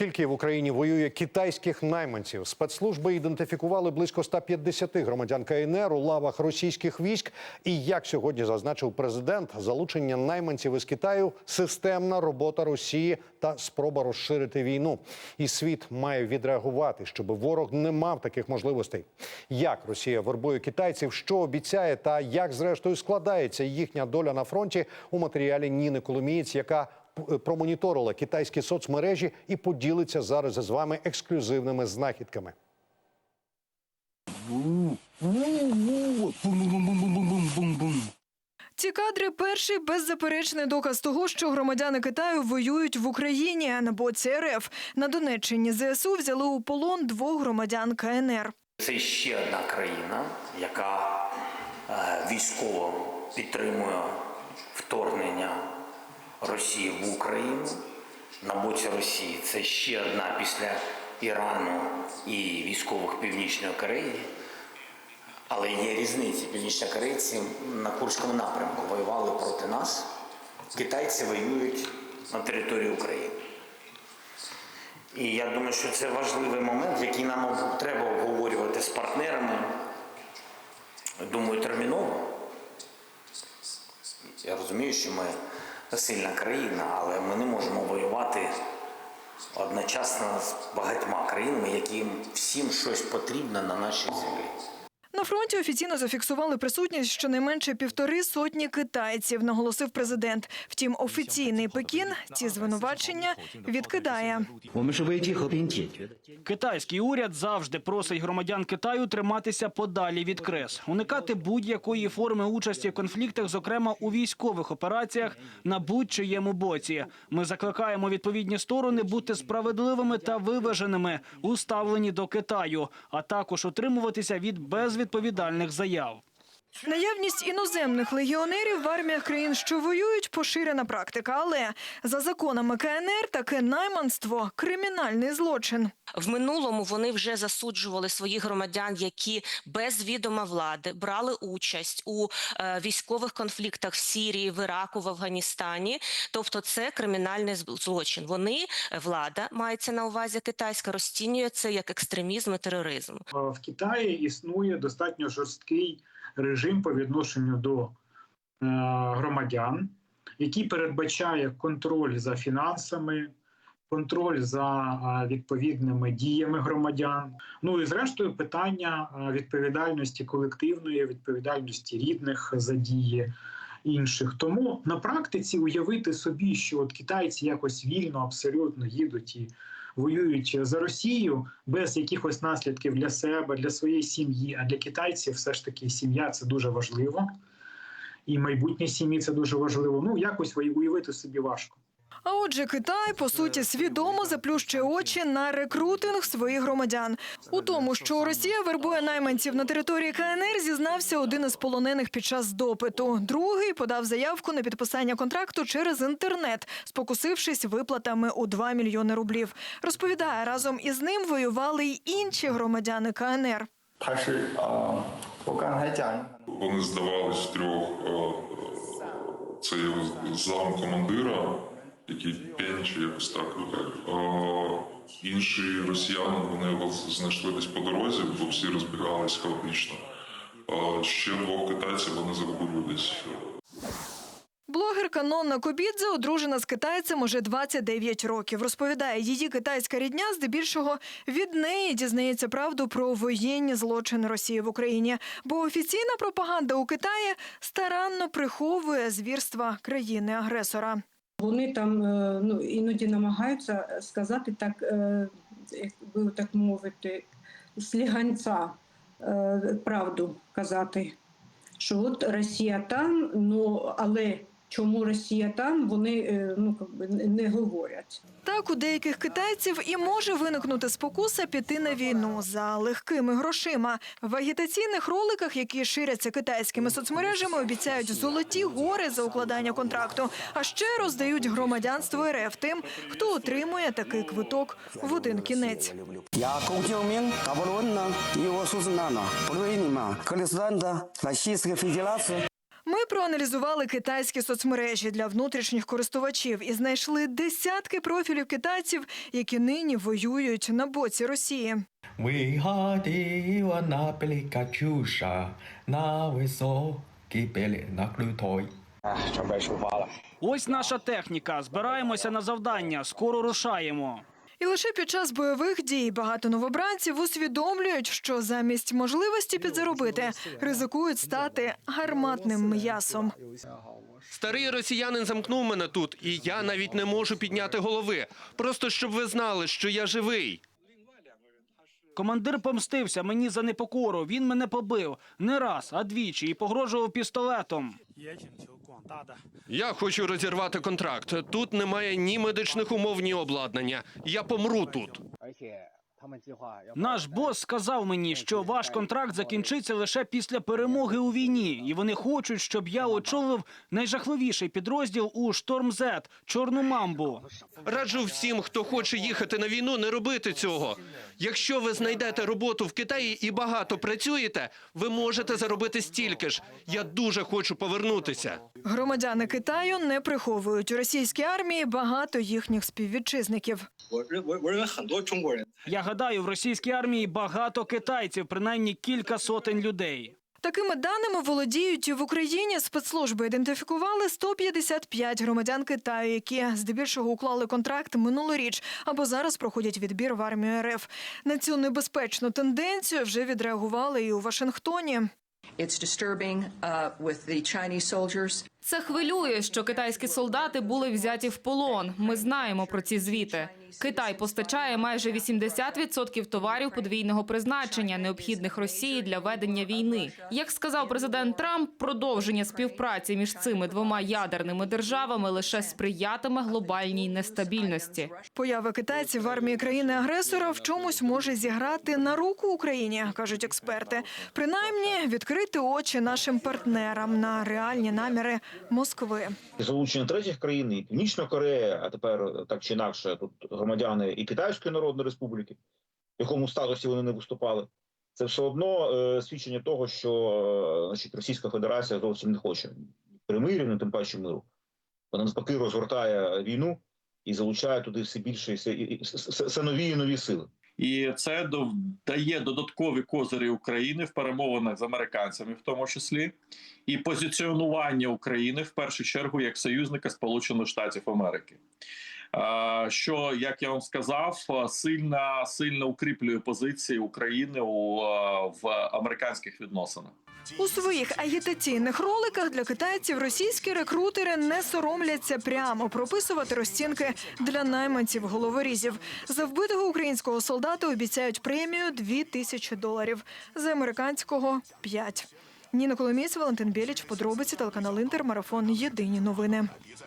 Скільки в Україні воює китайських найманців? Спецслужби ідентифікували близько 150 громадян КНР у лавах російських військ. І як сьогодні зазначив президент, залучення найманців із Китаю системна робота Росії та спроба розширити війну. І світ має відреагувати, щоб ворог не мав таких можливостей. Як Росія вербує китайців, що обіцяє, та як зрештою складається їхня доля на фронті у матеріалі Ніни Коломієць, яка промоніторила китайські соцмережі і поділиться зараз з вами ексклюзивними знахідками. Ці кадри перший беззаперечний доказ того, що громадяни Китаю воюють в Україні на боці РФ. На Донеччині ЗСУ взяли у полон двох громадян КНР. Це ще одна країна, яка е, військово підтримує вторгнення Росії в Україну на боці Росії. Це ще одна після Ірану і військових Північної Кореї. Але є різниці. Північнокорейці на Курському напрямку воювали проти нас. Китайці воюють на території України. І я думаю, що це важливий момент, який нам треба обговорювати з партнерами. Думаю, терміново. Я розумію, що ми сильна країна, але ми не можемо воювати одночасно з багатьма країнами, яким всім щось потрібно на нашій землі. На фронті офіційно зафіксували присутність щонайменше півтори сотні китайців, наголосив президент. Втім, офіційний Пекін ці звинувачення відкидає. Китайський уряд завжди просить громадян Китаю триматися подалі від крес, уникати будь-якої форми участі в конфліктах, зокрема у військових операціях, на будь-чиєму боці. Ми закликаємо відповідні сторони бути справедливими та виваженими у ставленні до Китаю, а також утримуватися від без безвідповідальних заяв. Наявність іноземних легіонерів в арміях країн, що воюють, поширена практика. Але за законами КНР таке найманство кримінальний злочин. В минулому вони вже засуджували своїх громадян, які без відома влади брали участь у е, військових конфліктах в Сірії, в Іраку, в Афганістані. Тобто, це кримінальний злочин. Вони е, влада мається на увазі китайська розцінює це як екстремізм і тероризм. в Китаї існує достатньо жорсткий режим по відношенню до е, громадян, який передбачає контроль за фінансами, контроль за е, відповідними діями громадян. Ну і зрештою питання е, відповідальності колективної, відповідальності рідних за дії. Інших тому на практиці уявити собі, що от китайці якось вільно абсолютно їдуть і воюють за Росію без якихось наслідків для себе, для своєї сім'ї. А для китайців все ж таки сім'я це дуже важливо, і майбутнє сім'ї це дуже важливо. Ну якось уявити собі важко. А отже, Китай по суті свідомо заплющує очі на рекрутинг своїх громадян. У тому, що Росія вербує найманців на території КНР, зізнався один із полонених під час допиту. Другий подав заявку на підписання контракту через інтернет, спокусившись виплатами у 2 мільйони рублів. Розповідає разом із ним воювали й інші громадяни КНР. Вони здавались трьох е, е, це зам командира який пень чи якось так. Е, Інші росіяни вони його знайшли десь по дорозі, бо всі розбігалися хаотично. Ще двох китайців вони загубили десь. Блогерка Нонна Кобідзе одружена з китайцем уже 29 років. Розповідає, її китайська рідня здебільшого від неї дізнається правду про воєнні злочини Росії в Україні. Бо офіційна пропаганда у Китаї старанно приховує звірства країни-агресора. Вони там е, ну, іноді намагаються сказати так, е, як би так мовити, сліганця е, правду казати, що от Росія там, ну але чому Росія там, вони е, ну не говорять. Так у деяких китайців і може виникнути спокуса піти на війну за легкими грошима. В агітаційних роликах, які ширяться китайськими соцмережами, обіцяють золоті гори за укладання контракту, а ще роздають громадянство РФ тим, хто отримує такий квиток в один кінець. Я Кокілмін Каболонна його сузнана Проїніма Колесанда Російська Федерація. Ми проаналізували китайські соцмережі для внутрішніх користувачів і знайшли десятки профілів китайців, які нині воюють на боці Росії. Вигадіванаплікачуша на високіпелі на клютой. Ось наша техніка. Збираємося на завдання. Скоро рушаємо. І лише під час бойових дій багато новобранців усвідомлюють, що замість можливості підзаробити ризикують стати гарматним м'ясом. Старий росіянин замкнув мене тут, і я навіть не можу підняти голови. Просто щоб ви знали, що я живий. Командир помстився мені за непокору. Він мене побив не раз, а двічі і погрожував пістолетом. Я хочу розірвати контракт. Тут немає ні медичних умов, ні обладнання. Я помру тут. Наш бос сказав мені, що ваш контракт закінчиться лише після перемоги у війні, і вони хочуть, щоб я очолив найжахливіший підрозділ у Шторм Z – Чорну мамбу. Раджу всім, хто хоче їхати на війну, не робити цього. Якщо ви знайдете роботу в Китаї і багато працюєте, ви можете заробити стільки ж. Я дуже хочу повернутися. Громадяни Китаю не приховують у російській армії багато їхніх співвітчизників. Я гадаю, в російській армії багато китайців, принаймні кілька сотень людей. Такими даними володіють в Україні. Спецслужби ідентифікували 155 громадян Китаю, які здебільшого уклали контракт минулоріч або зараз проходять відбір в армію РФ. На цю небезпечну тенденцію вже відреагували і у Вашингтоні. Uh. Це хвилює, що китайські солдати були взяті в полон. Ми знаємо про ці звіти. Китай постачає майже 80% товарів подвійного призначення, необхідних Росії для ведення війни. Як сказав президент Трамп, продовження співпраці між цими двома ядерними державами лише сприятиме глобальній нестабільності. Поява китайців в армії країни-агресора в чомусь може зіграти на руку Україні, кажуть експерти. Принаймні відкрити очі нашим партнерам на реальні наміри Москви. залучення третіх країн, і Північна Корея, а тепер так чи інакше тут громадяни і Китайської Народної Республіки, в якому статусі вони не виступали. Це все одно е, свідчення того, що е, значить, Російська Федерація зовсім не хоче примирів, не тим паче миру. Вона навпаки розгортає війну і залучає туди все більше і все, і- все- нові і нові сили. І це дає додаткові козирі України в перемовинах з американцями, в тому числі, і позиціонування України в першу чергу як союзника Сполучених Штатів Америки. Що, як я вам сказав, сильно, сильно укріплює позиції України у, в американських відносинах. У своїх агітаційних роликах для китайців російські рекрутери не соромляться прямо прописувати розцінки для найманців головорізів. За вбитого українського солдата обіцяють премію 2 тисячі доларів, за американського 5. Ніна Коломієць, Валентин Біліч, подробиці телеканал Інтер, марафон Єдині новини.